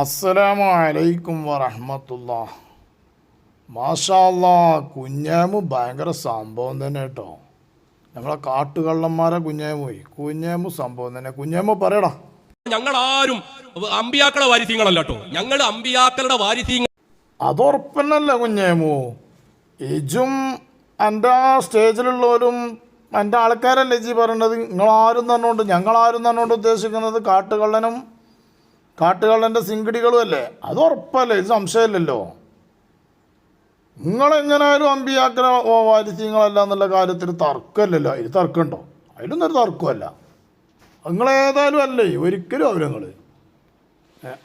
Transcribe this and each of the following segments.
അസ്സലാമു അലൈക്കും വറഹമത്തുള്ള മാഷാല്ല കുഞ്ഞാമു ഭയങ്കര സംഭവം തന്നെ കേട്ടോ. നമ്മളെ കാട്ടുകള്ളന്മാരെ കുഞ്ഞേമോയി കുഞ്ഞാമു സംഭവം തന്നെ. കുഞ്ഞാമു പറയടാ. ഞങ്ങൾ ആരും അമ്പിയാക്കളെ വാരിസ്യങ്ങളല്ല കേട്ടോ. ഞങ്ങൾ അമ്പിയാക്കളുടെ വാരിസ്യങ്ങൾ അതുറപ്പന്നല്ല കുഞ്ഞാമു. ഇജും എന്റെ സ്റ്റേജിലുള്ളവരും എന്റെ ആൾക്കാരല്ലേ ജി പറയണത്? നിങ്ങളാരും തന്നോണ്ട് ഞങ്ങളാരും തന്നോണ്ട് ഉദ്ദേശിക്കുന്നത് കാട്ടുകള്ളനും കാട്ടുകള്ളന്റെ സിങ്കിടികളും അല്ലേ? അത് ഉറപ്പല്ലേ? ഇത് സംശയമില്ലല്ലോ. നിങ്ങളെങ്ങനായാലും അമ്പിയാക്കര വാരിസ്യങ്ങളല്ല എന്നുള്ള കാര്യത്തിൽ തർക്കമല്ലല്ലോ. അതിൽ തർക്കമുണ്ടോ? അതിലൊന്നും ഒരു തർക്കമല്ല നിങ്ങളേതായാലും അല്ലേ? ഒരിക്കലും അവർ നിങ്ങൾ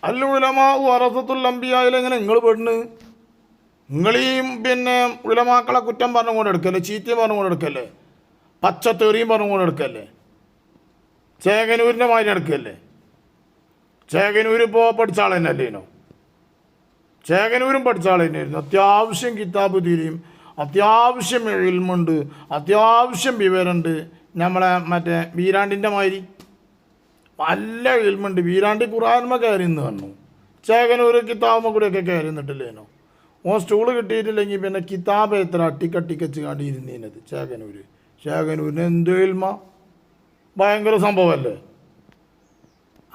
അല്ലുലമാ വറസത്തുൽ അമ്പിയായാലും നിങ്ങൾ പെണ്ണ് നിങ്ങളീം പിന്നെ ഉലമാക്കളെ കുറ്റം പറഞ്ഞുകൊണ്ട് എടുക്കല്ലേ ചീത്തയും പറഞ്ഞുകൊണ്ട് എടുക്കല്ലേ പച്ചത്തെറിയും പറഞ്ഞുകൊണ്ട് എടുക്കല്ലേ ചേകനൂരിന്റെ മാതിരി എടുക്കല്ലേ ചേകനൂർ ഇപ്പോൾ പഠിച്ച ആൾ തന്നെ അല്ലേനോ ചേകനൂരും പഠിച്ച ആൾ തന്നെയായിരുന്നു. അത്യാവശ്യം കിതാബ് തീരെയും അത്യാവശ്യം എഴുമുണ്ട് അത്യാവശ്യം വിവരമുണ്ട് നമ്മളെ മറ്റേ വീരാണ്ടിന്റെ മാതിരി. നല്ല എഴുമുണ്ട് വീരാണ്ടി ഖുറാൻമ കയറി നിന്ന് കണ്ടു ചേകനൂർ കിതാബ് കൂടെയൊക്കെ കയറി നിന്നിട്ടില്ലേനോ? ഓൻ സ്റ്റൂൾ കിട്ടിയിട്ടില്ലെങ്കിൽ പിന്നെ കിതാബ് എത്ര അട്ടിക്കട്ടിക്കച്ച് കാണ്ടിയിരുന്നീനത് ചേകനൂര്. ചേകനൂരിന് എന്ത് എൽമ ഭയങ്കര സംഭവമല്ലേ?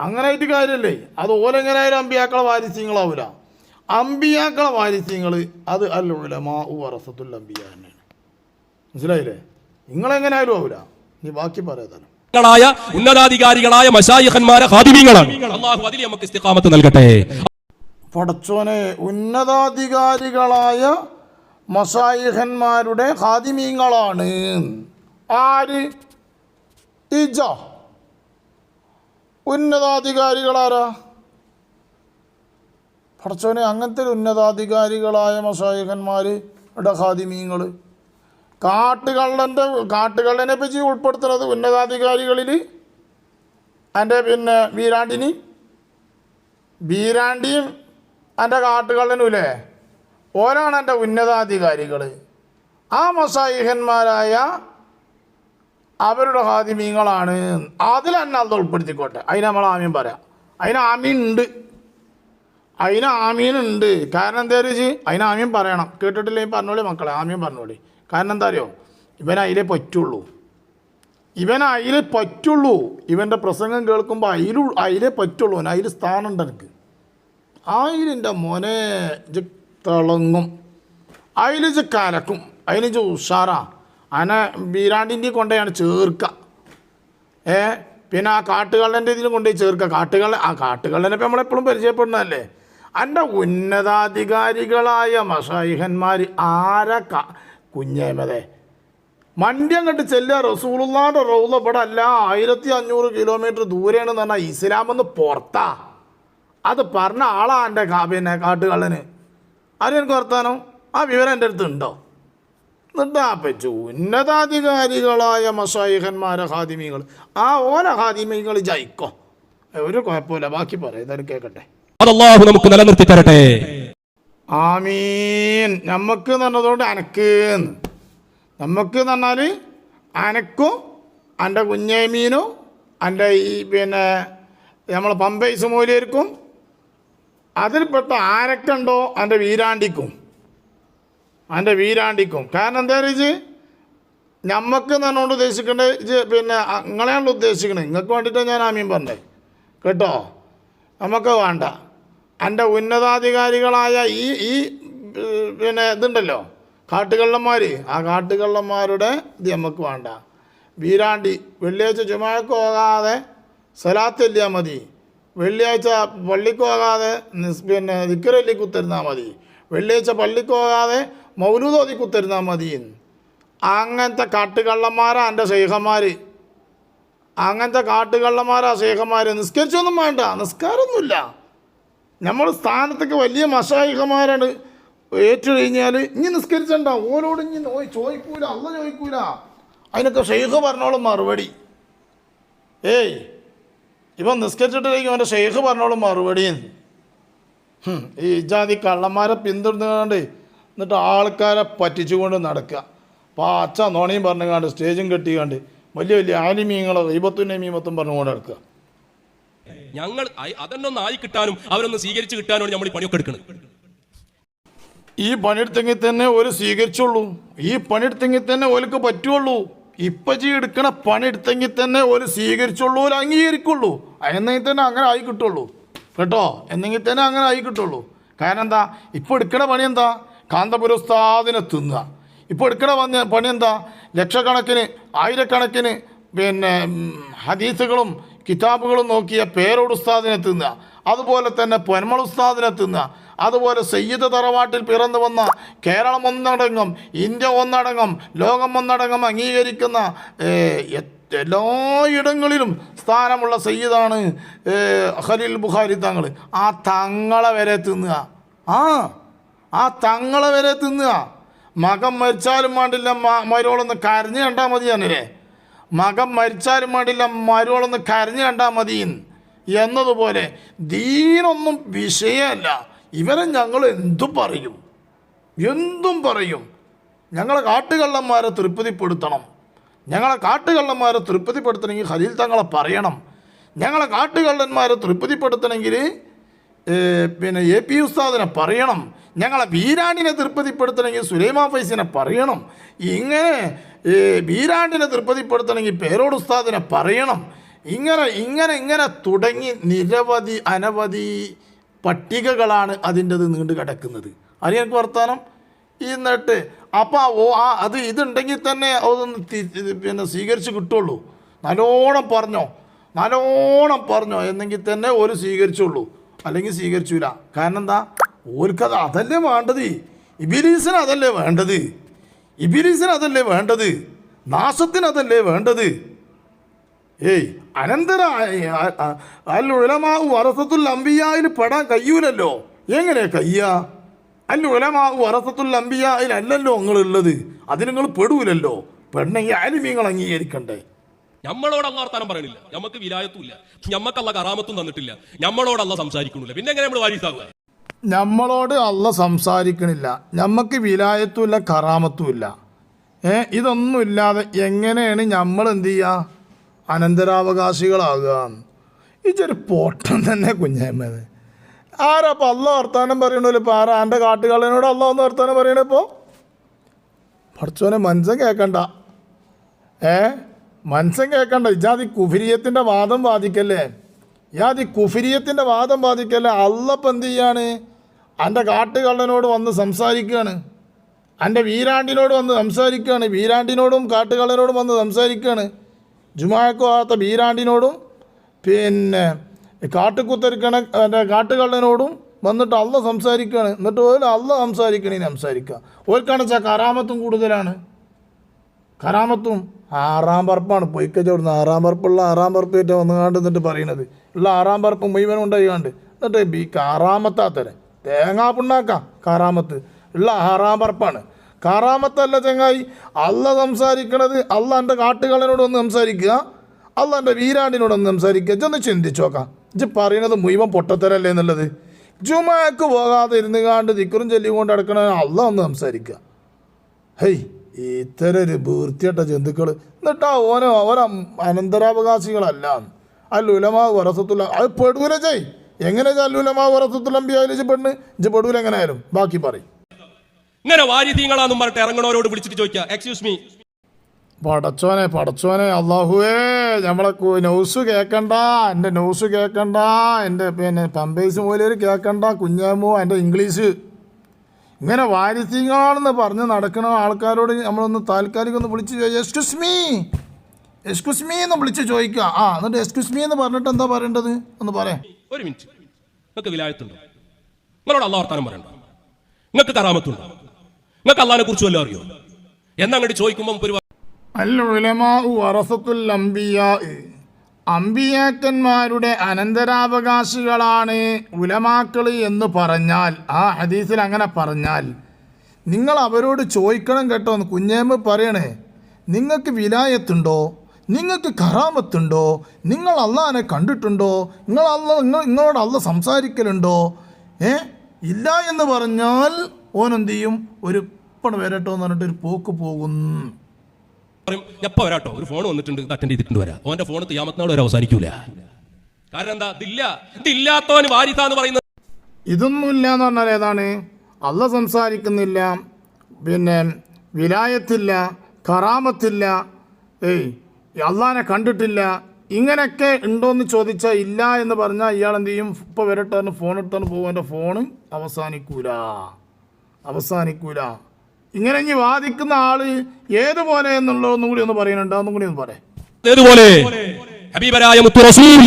അങ്ങനെ ആയിട്ട് കാര്യമല്ലേ അത് ഓരെങ്ങനായാലും അമ്പിയാക്കളെ വാരിസ്യങ്ങളാവൂല. അമ്പിയാക്കളെ വാരിസ്യങ്ങൾ അത് അല്ല മാ വറസത്തുൽ അമ്പിയ തന്നെയാണ്. മനസ്സിലായില്ലേ? നിങ്ങളെങ്ങനായാലും ആവൂല. നീ ബാക്കി പറയാതാണ് ായ ഉന്നതാധികാരികളായ മശായിഖന്മാരെ ഹാദിമീങ്ങളാണ് അള്ളാഹു അതിൽ നമുക്ക് ഇസ്തിഖാമത്ത് നൽകട്ടെ. പടച്ചോനെ ഉന്നതാധികാരികളായ മസായിഹന്മാരുടെ ഹാദിമീങ്ങളാണ് ആര്? ഇജ. ഉന്നതാധികാരികളാരാ? പടച്ചോനെ അങ്ങനത്തെ ഉന്നതാധികാരികളായ മസായകന്മാർ ഡഹാദിമീങ്ങൾ കാട്ടുകള്ളന്റെ കാട്ടുകള്ളനെ പറ്റി ഉൾപ്പെടുത്തുന്നത് ഉന്നതാധികാരികളിൽ എന്റെ പിന്നെ വീരാണ്ടിനി വീരാണ്ടിയും എന്റെ കാട്ടുകള്ളനും ഇല്ലേ ഓരാണ് എന്റെ ഉന്നതാധികാരികൾ ആ മസായിഹന്മാരായ അവരുടെ ഹാദിമീങ്ങളാണ്. അതിൽ തന്നെ അത് ഉൾപ്പെടുത്തിക്കോട്ടെ. അതിന് നമ്മൾ ആമീൻ പറയാം. അതിന് ആമീൻ ഉണ്ട്. അതിന് ആമീൻ ഉണ്ട്. കാരണം എന്താ വെച്ച് അതിന് ആമീൻ പറയണം. കേട്ടിട്ടില്ലെങ്കിൽ പറഞ്ഞോളി മക്കളെ? ആമീൻ പറഞ്ഞോളി. കാരണം എന്താ അറിയോ? ഇവൻ അതിലേ പറ്റുള്ളൂ. ഇവൻ അതിൽ പറ്റുള്ളൂ. ഇവന്റെ പ്രസംഗം കേൾക്കുമ്പോൾ അതിലു അതിലേ പറ്റുള്ളൂ. അതിൽ സ്ഥാനമുണ്ട് എനിക്ക് അതിലെന്റെ മോനെ തിളങ്ങും. അതിൽ കലക്കും. അതിന് ഇജ് ഉഷാറാ വീരാണ്ടിന്റെ കൊണ്ടുപോയാണ് ചേർക്കുക ഏ പിന്നെ ആ കാട്ടുകള്ളന്റെ ഇതിലും കൊണ്ടുപോയി ചേർക്കുക കാട്ടുകള്ള ആ കാട്ടുകള്ളനെ ഇപ്പം നമ്മളെപ്പോഴും പരിചയപ്പെടുന്നതല്ലേ? എന്റെ ഉന്നതാധികാരികളായ മഷായിഹന്മാർ ക കുഞ്ഞേമതേ. മണ്ടി അങ്ങോട്ട് ചെല്ലുക. റസൂളുള്ളാന്റെ റൗല ഇവിടെ അല്ല. ആയിരത്തി അഞ്ഞൂറ് കിലോമീറ്റർ ദൂരെയാണെന്ന് പറഞ്ഞാൽ ഇസ്ലാമെന്ന് പുറത്താ. അത് പറഞ്ഞ ആളാ എന്റെ കാ പിന്നെ കാട്ടുകള്ളന്. ആരും എനിക്ക് വർത്താനം? ആ വിവരം എന്റെ അടുത്ത് എന്നിട്ടാ പറ്റു ഉന്നതാധികാരികളായ മസായിഹന്മാരെ ഹാദിമികൾ ആ ഓല ഹാദിമികൾ ജയിക്കോ. ഒരു കുഴപ്പമില്ല ബാക്കി പറയാം ഇതാരും കേൾക്കട്ടെ നമുക്ക് നിലനിർത്തി തരട്ടെ. ആമീൻ. നമുക്ക് എന്ന് അനക്ക്. നമുക്ക് എന്ന് പറഞ്ഞാൽ അനക്കും എന്റെ കുഞ്ഞേമീനും എന്റെ ഈ പിന്നെ നമ്മൾ പമ്പൈസ് മൂലിയർക്കും അതിൽപ്പെട്ട ആരൊക്കെയുണ്ടോ എന്റെ വീരാണ്ടിക്കും. എന്റെ വീരാണ്ടിക്കും. കാരണം എന്താ വെച്ച് ഞമ്മക്ക് നന്നോണ്ട് ഉദ്ദേശിക്കേണ്ടത് ഇത് പിന്നെ നിങ്ങളെയാണല്ലോ ഉദ്ദേശിക്കുന്നത് നിങ്ങൾക്ക് വേണ്ടിയിട്ടാണ് ഞാൻ ആമീൻ പറഞ്ഞത്. കേട്ടോ? നമുക്ക് വേണ്ട. എന്റെ ഉന്നതാധികാരികളായ ഈ ഈ പിന്നെ ഇതുണ്ടല്ലോ. കാട്ടുകള്ളന്മാർ ആ കാട്ടുകള്ളന്മാരുടെ ഇത് നമുക്ക് വേണ്ട. വീരാണ്ടി വെള്ളിയാഴ്ച ചുമക്ക് പോകാതെ സ്വലാത്തില്ല മതി. വെള്ളിയാഴ്ച പള്ളിക്ക് പോകാതെ പിന്നെ ദിക്കറല്ലി കുത്തിരുന്നാൽ മതി. വെള്ളിയാഴ്ച പള്ളിക്ക് പോകാതെ മൗലൂദോതി കുത്തിരുന്നാൽ മതി അങ്ങനത്തെ കാട്ടുകള്ളന്മാരാ എന്റെ ശൈഖന്മാർ അങ്ങനത്തെ കാട്ടുകള്ളന്മാരാ സ്നേഹന്മാർ നിസ്കരിച്ചൊന്നും വേണ്ട നിസ്കാരമൊന്നുമില്ല. നമ്മൾ സ്ഥാനത്തൊക്കെ വലിയ മഷായിഹമാരാണ്. ഏറ്റു കഴിഞ്ഞാൽ ഇനി നിസ്കരിച്ചണ്ട ഓരോട് ഇനി നോയി ചോദിക്കൂല അല്ല ചോദിക്കൂല. അതിനൊക്കെ ഷെയ്ഖ് പറഞ്ഞോളും മറുപടി. ഏയ് ഇവൻ നിസ്കരിച്ചിട്ടില്ലെങ്കിൽ അവന്റെ ഷെയ്ഖ് പറഞ്ഞോളും മറുപടി ഈ ജാതി കള്ളന്മാരെ പിന്തുടർന്നുകൊണ്ട് എന്നിട്ട് ആൾക്കാരെ പറ്റിച്ചുകൊണ്ട് നടക്കുക. പാച്ച നോണയും പറഞ്ഞു പറഞ്ഞുകൊണ്ട് സ്റ്റേജും കെട്ടിക്കാണ്ട് വലിയ വലിയ ആലിമീങ്ങളോ ദൈവത്തിന്റെ മീമത്തും പറഞ്ഞുകൊണ്ട് നടക്കുക. ഞങ്ങൾ അതെന്നൊന്ന് ആയി കിട്ടാനും അവരൊന്ന് സ്വീകരിച്ച് കിട്ടാനും നമ്മൾ ഈ പണിയൊക്കെ എടുക്കുന്നത് ഈ പണിയെടുത്തെങ്കിൽ തന്നെ ഒരു സ്വീകരിച്ചുള്ളൂ. ഈ പണിയെടുത്തെങ്കിൽ തന്നെ ഓർക്ക് പറ്റുള്ളൂ. ഇപ്പം ജീ എടുക്കണ പണിയെടുത്തെങ്കിൽ തന്നെ ഒരു സ്വീകരിച്ചുള്ളൂ ഒരു അംഗീകരിക്കുള്ളൂ. എന്നെങ്കിൽ തന്നെ അങ്ങനെ ആയി കിട്ടുള്ളൂ. കേട്ടോ? എന്നെങ്കിൽ തന്നെ അങ്ങനെ ആയി കിട്ടുള്ളൂ. കാരണം എന്താ? ഇപ്പോൾ എടുക്കണ പണി എന്താ? കാന്തപുരസ്താദിനെ തിന്നുക. ഇപ്പോൾ എടുക്കണ വന്ന പണി എന്താ? ലക്ഷക്കണക്കിന് ആയിരക്കണക്കിന് പിന്നെ ഹദീസുകളും കിതാബുകളും നോക്കിയ പേരോട് ഉസ്താദിനെ തിന്നുക. അതുപോലെ തന്നെ പൊന്മൾ ഉസ്താദിനെ തിന്നുക. അതുപോലെ സയ്യിദ് തറവാട്ടിൽ പിറന്നു വന്ന കേരളം ഒന്നടങ്ങും ഇന്ത്യ ഒന്നടങ്ങും ലോകം ഒന്നടങ്ങും അംഗീകരിക്കുന്ന എല്ലായിടങ്ങളിലും സ്ഥാനമുള്ള സയ്യിദാണ് ഹലിൽ ബുഖാരി തങ്ങൾ ആ തങ്ങളെ വരെ തിന്നുക. ആ. ആ തങ്ങളെ വരെ തിന്നുക. മകൻ മരിച്ചാലും വേണ്ടില്ല മരുവളൊന്ന് കരഞ്ഞു കണ്ടാൽ മതി എന്നല്ലേ മകൻ മരിച്ചാലും വേണ്ടില്ല മരുവളൊന്ന് കരഞ്ഞു കണ്ടാൽ മതി എന്നതുപോലെ ദീനൊന്നും വിഷയമല്ല. ഇവരെ ഞങ്ങൾ എന്തു പറയും? എന്തും പറയും. ഞങ്ങളെ കാട്ടുകള്ളന്മാരെ തൃപ്തിപ്പെടുത്തണം. ഞങ്ങളെ കാട്ടുകള്ളന്മാരെ തൃപ്തിപ്പെടുത്തണമെങ്കിൽ ഖലീൽ തങ്ങളെ പറയണം. ഞങ്ങളെ കാട്ടുകള്ളന്മാരെ തൃപ്തിപ്പെടുത്തണമെങ്കിൽ പിന്നെ എ പി ഉസ്താദിനെ പറയണം. ഞങ്ങളെ ബീരാണ്ടിനെ തൃപ്തിപ്പെടുത്തണമെങ്കിൽ സുലൈമാ ഫൈസിനെ പറയണം. ഇങ്ങനെ ഈ ബീരാണ്ടിനെ തൃപ്തിപ്പെടുത്തണമെങ്കിൽ പേരോട് ഉസ്താദിനെ പറയണം. ഇങ്ങനെ ഇങ്ങനെ ഇങ്ങനെ തുടങ്ങി നിരവധി അനവധി പട്ടികകളാണ് അതിന്റെത് നീണ്ടു കിടക്കുന്നത്. അത് എനിക്ക് വർത്താനം? എന്നിട്ട് അപ്പോൾ ഓ ആ അത് ഇതുണ്ടെങ്കിൽ തന്നെ അതൊന്ന് പിന്നെ സ്വീകരിച്ച് കിട്ടുള്ളൂ. നല്ലോണം പറഞ്ഞോ. നല്ലോണം പറഞ്ഞോ. എന്നെങ്കിൽ തന്നെ ഒരു സ്വീകരിച്ചുള്ളൂ. അല്ലെങ്കിൽ സ്വീകരിച്ചൂല. കാരണം എന്താ ഓർക്കത് അതല്ലേ വേണ്ടത്? ഇബിലീസിന് അതല്ലേ വേണ്ടത്? ഇബിലീസിന് അതല്ലേ വേണ്ടത്? നാശത്തിന് അതല്ലേ വേണ്ടത്? ഏയ് അനന്തര അൽ വറസത്തുൽ അമ്പിയായിൽ പെടാൻ കഴിയൂലല്ലോ. എങ്ങനെ കയ്യ? അൽ വറസത്തുൽ അമ്പിയായിൽ അല്ലല്ലോ നിങ്ങളുള്ളത്. അതിന് നിങ്ങൾ പെടൂലല്ലോ. പെണ്ണെങ്കിൽ ആലിമീങ്ങൾ അംഗീകരിക്കണ്ടേ? നമ്മളോട് അല്ല വർത്താനം പറയണില്ല. നമുക്ക് വിലായത്തുമില്ല. ഞമ്മക്കല്ല കറാമത്തും തന്നിട്ടില്ല. നമ്മളോട് അല്ല സംസാരിക്കണില്ല പിന്നെ എങ്ങനെ നമ്മൾ വാരിസാവുക? നമ്മളോട് അല്ല സംസാരിക്കണില്ല. നമുക്ക് വിലായത്തുമില്ല കറാമത്തുമില്ല. ഏ ഇതൊന്നുമില്ലാതെ എങ്ങനെയാണ് നമ്മൾ എന്ത് ചെയ്യുക അനന്തരാവകാശികളാകുക. ഇതൊരു പോട്ടം തന്നെ കുഞ്ഞമ്മത് ആരാ അപ്പോൾ അല്ല വർത്താനം പറയണല്ലോ ഇപ്പോൾ ആരാ എന്റെ കാട്ടുകാളനോട് അല്ല ഒന്ന് വർത്താനം പറയണേ ഇപ്പോൾ പഠിച്ചോനെ മനസ്സം കേൾക്കണ്ട ഏ? മനസ്സം കേൾക്കണ്ട ഇജാതി കുഫിരിയത്തിന്റെ വാദം ബാധിക്കല്ലേ ഇയാതി കുഫിരിയത്തിന്റെ വാദം ബാധിക്കല്ലേ അള്ളപ്പം എന്ത് ചെയ്യാണ്? എന്റെ കാട്ടുകള്ളനോട് വന്ന് സംസാരിക്കുകയാണ് എന്റെ വീരാണ്ടിനോട് വന്ന് സംസാരിക്കുകയാണ് വീരാണ്ടിനോടും കാട്ടുകള്ളനോടും വന്ന് സംസാരിക്കുകയാണ് ജുമാക്കോ ആത്ത വീരാണ്ടിനോടും പിന്നെ കാട്ടുകുത്തരിക്കണ എന്റെ കാട്ടുകള്ളനോടും വന്നിട്ട് അള്ള സംസാരിക്കുകയാണ് എന്നിട്ട് ഓരോ അള്ള സംസാരിക്കണേ സംസാരിക്കുക ഓർക്കാണെന്ന് വെച്ചാൽ കറാമത്തും കൂടുതലാണ്. കറാമത്തും ആറാം പറപ്പാണ് പൊയ്ക്കച്ച അവിടുന്ന് ആറാം പറപ്പുള്ള ആറാം പറപ്പ് ഏറ്റവും വന്നുകാണ്ട് എന്നിട്ട് പറയണത്. ഉള്ള ആറാം പറപ്പ് മുഴുവൻ ഉണ്ടായിക്കാണ്ട് എന്നിട്ട് ബി കാറാമത്താത്തരെ തേങ്ങാ പുണ്ണാക്ക കാറാമത്ത് ഉള്ള ആറാം പറപ്പാണ് കാറാമത്തല്ല ചങ്ങായി അല്ല സംസാരിക്കണത് അല്ല എന്റെ കാട്ടുകളനോട് ഒന്ന് സംസാരിക്കുക അല്ല എന്റെ വീരാണ്ടിനോട് ഒന്ന് സംസാരിക്കുക. ചെന്ന് ചിന്തിച്ചു നോക്കാം. ഇജ് പറയണത് മുഴുവൻ പൊട്ടത്തരല്ലേ എന്നുള്ളത്. ജുമാക്ക് പോകാതെ ഇരുന്ന് കാണ്ട് ദിക്കറും ചൊല്ലിയും കൊണ്ട് നടക്കണ അല്ല ഒന്ന് സംസാരിക്കുക. ഹേയ് ഇത്തരം ഒരു വൃത്തിയട്ട ജന്തുക്കൾ. എന്നിട്ടാ ഓനോ ഓരോ അനന്തരാവകാശികളല്ല. അല്ല ഉലമാ വറസത്തുള്ള അത് പെടൂല ചെയ്. എങ്ങനെ അല്ലുലമാ വറസത്തുള്ള അമ്പിയായാലും പെണ്ണ് ഇജ് പെടൂല എങ്ങനെ ആയാലും ബാക്കി പറയും. ഇങ്ങനെ വാരിതീങ്ങളാന്നും പറഞ്ഞിട്ട് ഇറങ്ങണവരോട് വിളിച്ചിട്ട് ചോദിക്കുക എക്സ്ക്യൂസ് മീ പടച്ചോനെ പടച്ചോനെ അള്ളാഹുവേ നമ്മളെ നൗസ് ന്യൂസ് കേൾക്കണ്ട എന്റെ ന്യൂസ് കേൾക്കണ്ട എന്റെ പിന്നെ പമ്പേഴ്സ് മൂലര് കേൾക്കണ്ട കുഞ്ഞാമോ എന്റെ ഇംഗ്ലീഷ്. ഇങ്ങനെ വാരിസിങ്ങളാണെന്ന് പറഞ്ഞ് നടക്കുന്ന ആൾക്കാരോട് നമ്മളൊന്ന് താൽക്കാലികം ഒന്ന് വിളിച്ച് എക്സ്ക്യൂസ് മീ എക്സ്ക്യൂസ് മീ എന്ന് വിളിച്ച് ചോദിക്കുക. ആ എന്നിട്ട് എക്സ്ക്യൂസ് മീ എന്ന് പറഞ്ഞിട്ട് എന്താ പറയേണ്ടത്? ഒന്ന് പറയാം. ഒരു മിനിറ്റ്. നിങ്ങൾക്ക് വിലായത്തുണ്ടോ? നിങ്ങളോട് അല്ല വർത്താനം പറയണ്ട? നിങ്ങൾക്ക് കറാമത്തുണ്ടോ നിങ്ങൾക്ക് അള്ളാഹിനെ കുറിച്ച് വല്ലതും അറിയോ? എന്നങ്ങോട്ട് ചോദിക്കുമ്പോൾ ഒരു അല്ല ഉലമാ വറസത്തുൽ അംബിയാ അമ്പിയാക്കന്മാരുടെ അനന്തരാവകാശികളാണ് ഉലമാക്കൾ എന്ന് പറഞ്ഞാൽ ആ ഹദീസിൽ അങ്ങനെ പറഞ്ഞാൽ നിങ്ങൾ അവരോട് ചോദിക്കണം കേട്ടോ കുഞ്ഞേമ്മ പറയണേ. നിങ്ങൾക്ക് വിലായത്തുണ്ടോ? നിങ്ങൾക്ക് കറാമത്തുണ്ടോ? നിങ്ങൾ അള്ളഹാനെ കണ്ടിട്ടുണ്ടോ? നിങ്ങൾ അല്ല നിങ്ങൾ നിങ്ങളോട് അല്ല സംസാരിക്കലുണ്ടോ? ഏ? ഇല്ല എന്ന് പറഞ്ഞാൽ ഓനെന്ത് ചെയ്യും? ഒരു ഇപ്പണ വരട്ടോ എന്ന് പറഞ്ഞിട്ട് ഒരു പോക്ക് പോകും. പറയും എപ്പോ വരാട്ടോ. ഒരു ഫോൺ വന്നിട്ടുണ്ട് അറ്റൻഡ് ചെയ്തിട്ടുണ്ട് വരാം. ഓന്റെ ഫോൺ തിയാമത്തിനോട് വരെ അവസാനിക്കൂല. കാരണം എന്താ? ഇതില്ല. ഇതില്ലാത്തവന് വാരിത എന്ന് പറയുന്നത്. ഇതൊന്നുമില്ല എന്ന് പറഞ്ഞാൽ ഏതാണ്? അള്ള സംസാരിക്കുന്നില്ല പിന്നെ വിലായത്തില്ല കറാമത്തില്ല ഏയ് അള്ളാനെ കണ്ടിട്ടില്ല ഇങ്ങനെയൊക്കെ ഉണ്ടോയെന്ന് ചോദിച്ചാൽ ഇല്ല എന്ന് പറഞ്ഞാൽ ഇയാൾ എന്ത് ചെയ്യും? ഇപ്പോൾ വരട്ടെ ഫോൺ എടുത്താണ് പോകും. എന്റെ ഫോണും അവസാനിക്കൂല. അവസാനിക്കൂല. ഇങ്ങനെ ഇനി വാദിക്കുന്ന ആൾ ഏതുപോലെ എന്നുള്ളതൊന്നും കൂടി ഒന്ന് പറയുന്നുണ്ട് അതൊന്നും കൂടി ഒന്ന് പറയാം ഏതുപോലെ? ഹബീബരായ മുത്തു റസൂൽ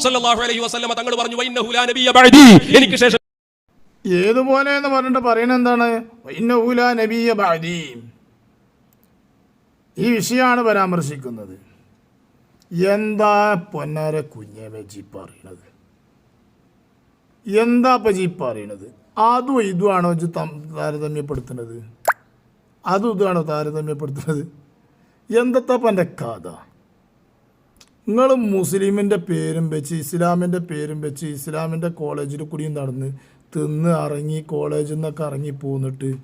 സല്ലല്ലാഹു അലൈഹി വസല്ലമ തങ്ങൾ പറഞ്ഞു വൈന്നഹു ലാ നബിയ ബഅദി. എനിക്ക് ശേഷം ഏതുപോലെ എന്ന് പറഞ്ഞിട്ട് പറയുന്നത് എന്താണ്? ഇന്നഹുല നബിയ ബഅദി. ഈ വിഷയമാണ് പരാമർശിക്കുന്നത്. എന്താ പൊന്നാര കുഞ്ഞെ വെജി പറയണത്? എന്താ ഇപ്പം ജി പറയണത്? അതും ഇതുമാണോ തം- താരതമ്യപ്പെടുത്തുന്നത്? അതും ഇതുമാണോ താരതമ്യപ്പെടുത്തുന്നത്. എന്തത്തപ്പന്റെ കഥ? നിങ്ങൾ മുസ്ലിമിന്റെ പേരും വെച്ച് ഇസ്ലാമിന്റെ പേരും വെച്ച് ഇസ്ലാമിന്റെ കോളേജിൽ കൂടിയും നടന്ന് തിന്ന് ഇറങ്ങി കോളേജിൽ നിന്നൊക്കെ ഇറങ്ങി പോന്നിട്ട്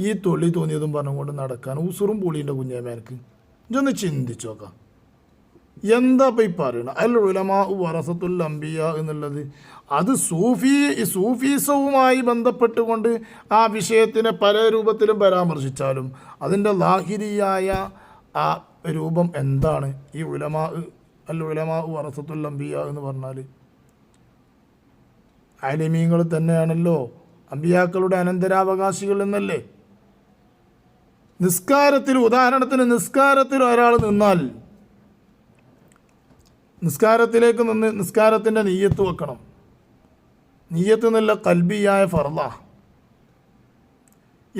ഈ തൊള്ളി തോന്നിയതും പറഞ്ഞുകൊണ്ട് നടക്കാൻ ഉസുറും പുളിന്റെ കുഞ്ഞേമാർക്ക് ഇതൊന്ന് ചിന്തിച്ചു നോക്കാം. എന്താ ഇപ്പം ഈ പറയണത് അൽ ഉലമാ വറസത്തുൽ അംബിയ എന്നുള്ളത്. അത് സൂഫി സൂഫീസവുമായി ബന്ധപ്പെട്ടുകൊണ്ട് ആ വിഷയത്തിനെ പല രൂപത്തിലും പരാമർശിച്ചാലും അതിന്റെ ലാഹിരിയായ ആ രൂപം എന്താണ്? ഈ ഉലമാ അൽ ഉലമാ വറസത്തുൽ അംബിയ എന്ന് പറഞ്ഞാൽ. അലിമീങ്ങൾ തന്നെയാണല്ലോ. അമ്പിയാക്കളുടെ അനന്തരാവകാശികൾ എന്നല്ലേ? നിസ്കാരത്തിൽ ഉദാഹരണത്തിന് നിസ്കാരത്തിൽ ഒരാൾ നിന്നാൽ നിസ്കാരത്തിലേക്ക് നിന്ന് നിസ്കാരത്തിന്റെ നെയ്യത്ത് വെക്കണം. നെയ്യത്ത് നല്ല കൽബിയായ ഫർദ.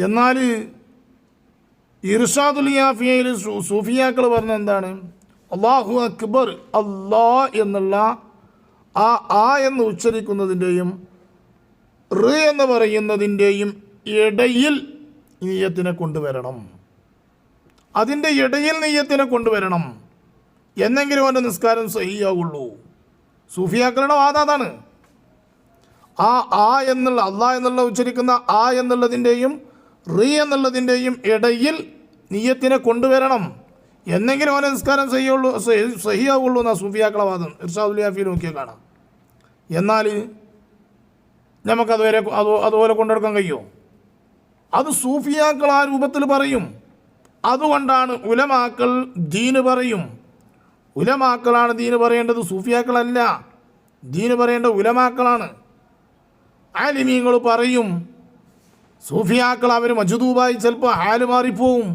എന്നാൽ ഇർഷാദുലിയാഫിയയിൽ സൂഫിയാക്കൾ പറഞ്ഞ എന്താണ്? അള്ളാഹു അക്ബർ അള്ളാ എന്നുള്ള ആ ആ എന്ന് ഉച്ചരിക്കുന്നതിന്റെയും റ് എന്ന് പറയുന്നതിന്റെയും ഇടയിൽ നെയ്യത്തിനെ കൊണ്ടുവരണം. അതിന്റെ ഇടയിൽ നെയ്യത്തിനെ കൊണ്ടുവരണം. എന്നെങ്കിലും അവന്റെ നിസ്കാരം സഹിയാവുള്ളൂ. സൂഫിയാക്കളുടെ വാദം അതാണ്. ആ ആ എന്നുള്ള അള്ളാ എന്നുള്ള ഉച്ചരിക്കുന്ന ആ എന്നുള്ളതിന്റെയും റീ എന്നുള്ളതിന്റെയും ഇടയിൽ നീയത്തിനെ കൊണ്ടുവരണം. എന്നെങ്കിലും അവനെ നിസ്കാരം സഹിയുള്ളൂ സഹി- സഹിയാവുള്ളൂ എന്നാ സൂഫിയാക്കളെ വാദം. ഇർഷാദുലിയാഫി നോക്കിയാൽ കാണാം. എന്നാൽ നമുക്കതുവരെ അത് അതുപോലെ കൊണ്ടെടുക്കാൻ കഴിയുമോ അത് സൂഫിയാക്കൾ ആ രൂപത്തിൽ പറയും. അതുകൊണ്ടാണ് ഉലമാക്കൾ ദീന് പറയും. ഉലമാക്കളാണ് ദീന് പറയേണ്ടത് സൂഫിയാക്കളല്ല. ദീന് പറയേണ്ട ഉലമാക്കളാണ്. ആലിമീങ്ങൾ പറയും സൂഫിയാക്കൾ അവർ മജുദൂബായി ചിലപ്പോൾ ഹാൽ മാറിപ്പോവും.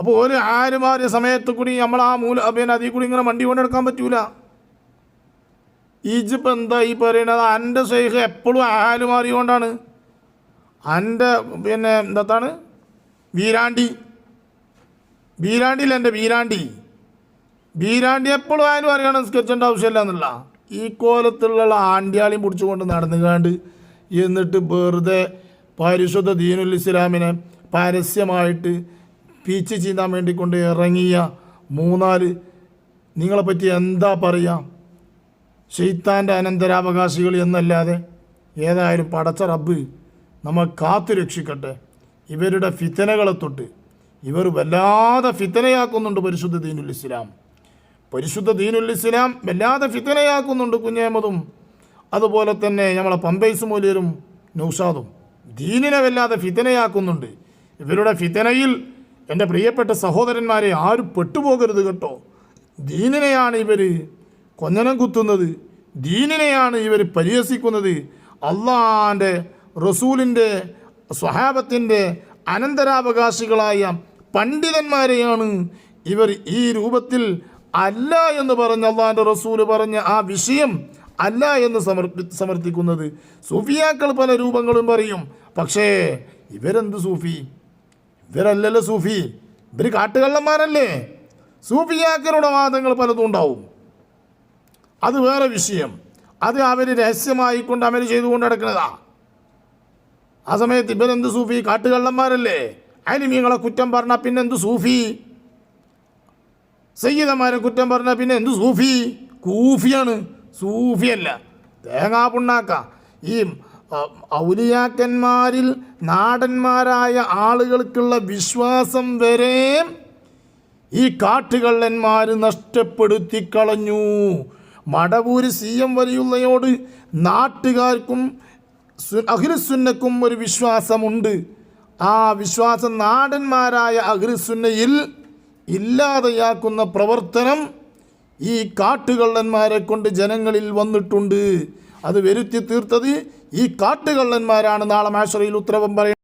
അപ്പോൾ ഒരു ഹാൽ മാറിയ സമയത്ത് കൂടി നമ്മൾ ആ മൂല പിന്നെ അതിൽ കൂടി ഇങ്ങനെ വണ്ടി കൊണ്ടെടുക്കാൻ പറ്റൂല. ഈജിപ്പ് എന്താ ഈ പറയണത്? എന്റെ ഷെയ്ഖ് എപ്പോഴും ഹാൽ മാറിയോണ്ടാണ്. എന്റെ പിന്നെ എന്താണ് വീരാണ്ടി. വീരാണ്ടിയിൽ എന്റെ വീരാണ്ടി. വീരാണ്ടി എപ്പോഴും ആയാലും അറിയണം സ്കെച്ചിന്റെ ആവശ്യമില്ല എന്നുള്ള. ഈ കോലത്തിലുള്ള ആണ്ടിയാളിയും പിടിച്ചുകൊണ്ട് നടന്നുകാണ്ട് എന്നിട്ട് വെറുതെ പരിശുദ്ധ ദീനുൽ ഇസ്ലാമിനെ പരസ്യമായിട്ട് പീച്ച് ചീന്താൻ വേണ്ടി കൊണ്ട് ഇറങ്ങിയ മൂന്നാൽ നിങ്ങളെപ്പറ്റി എന്താ പറയുക ഷെയ്ത്താന്റെ അനന്തരാവകാശികൾ എന്നല്ലാതെ ഏതായാലും പടച്ച റബ്ബ് നമ്മൾ കാത്തു രക്ഷിക്കട്ടെ. ഇവരുടെ ഫിത്തനകളെ തൊട്ട് ഇവർ വല്ലാതെ ഫിത്തനയാക്കുന്നുണ്ട് പരിശുദ്ധ ദീനുൽ ഇസ്ലാം. പരിശുദ്ധ ദീനുൽ ഇസ്ലാം വല്ലാതെ ഫിത്തനയാക്കുന്നുണ്ട് കുഞ്ഞേമതും അതുപോലെ തന്നെ നമ്മളെ പമ്പൈസ് മൂല്യരും നൗഷാദും. ദീനിനെ വല്ലാതെ ഫിത്തനയാക്കുന്നുണ്ട്. ഇവരുടെ ഫിത്തനയിൽ എന്റെ പ്രിയപ്പെട്ട സഹോദരന്മാരെ ആരും പെട്ടുപോകരുത് കേട്ടോ. ദീനിനെയാണ് ഇവർ കൊഞ്ഞനം കുത്തുന്നത്. ദീനിനെയാണ് ഇവർ പരിഹസിക്കുന്നത്. അള്ളാന്റെ റസൂലിന്റെ സ്വഹാബത്തിന്റെ അനന്തരാവകാശികളായ പണ്ഡിതന്മാരെയാണ് ഇവർ ഈ രൂപത്തിൽ അല്ല എന്ന് പറഞ്ഞ അള്ളാഹിന്റെ റസൂൽ പറഞ്ഞ ആ വിഷയം അല്ല എന്ന് സമർപ്പി സമർത്ഥിക്കുന്നത്. സൂഫിയാക്കൾ പല രൂപങ്ങളും പറയും. പക്ഷേ ഇവരെന്ത് സൂഫി? ഇവരല്ലല്ലോ സൂഫി. ഇവർ കാട്ടുകള്ളന്മാരല്ലേ? സൂഫിയാക്കളുടെ വാദങ്ങൾ പലതും ഉണ്ടാവും. അത് വേറെ വിഷയം. അത് അവർ രഹസ്യമായിക്കൊണ്ട് അവർ ചെയ്തുകൊണ്ട് നടക്കുന്നതാ. ആ സമയത്ത് ഇവരെന്ത് സൂഫി? കാട്ടുകള്ളന്മാരല്ലേ? അതിന് നിങ്ങളെ കുറ്റം പറഞ്ഞാൽ പിന്നെന്ത് സൂഫി? സയ്യിദന്മാരെ കുറ്റം പറഞ്ഞാൽ പിന്നെ എന്ത് സൂഫി? കൂഫിയാണ്. സൂഫിയല്ല. തേങ്ങാ പുണ്ണാക്ക. ഈ ഔലിയാക്കന്മാരിൽ നാടന്മാരായ ആളുകൾക്കുള്ള വിശ്വാസം വരെ ഈ കാട്ടുകള്ളന്മാർ നഷ്ടപ്പെടുത്തി കളഞ്ഞു മടവൂര് സി എം വലിയുള്ളയോട് നാട്ടുകാർക്കും അഖിലുസുന്നക്കും ഒരു വിശ്വാസമുണ്ട്. ആ വിശ്വാസം നാടന്മാരായ അഖിലുസുന്നയിൽ ഇല്ലാതെയാക്കുന്ന പ്രവർത്തനം ഈ കാട്ടുകള്ളന്മാരെ കൊണ്ട് ജനങ്ങളിൽ വന്നിട്ടുണ്ട്. അത് വരുത്തി തീർത്തത് ഈ കാട്ടുകള്ളന്മാരാണ്. നാളെ മാഷറയിൽ ഉത്തരവം പറയുന്നത്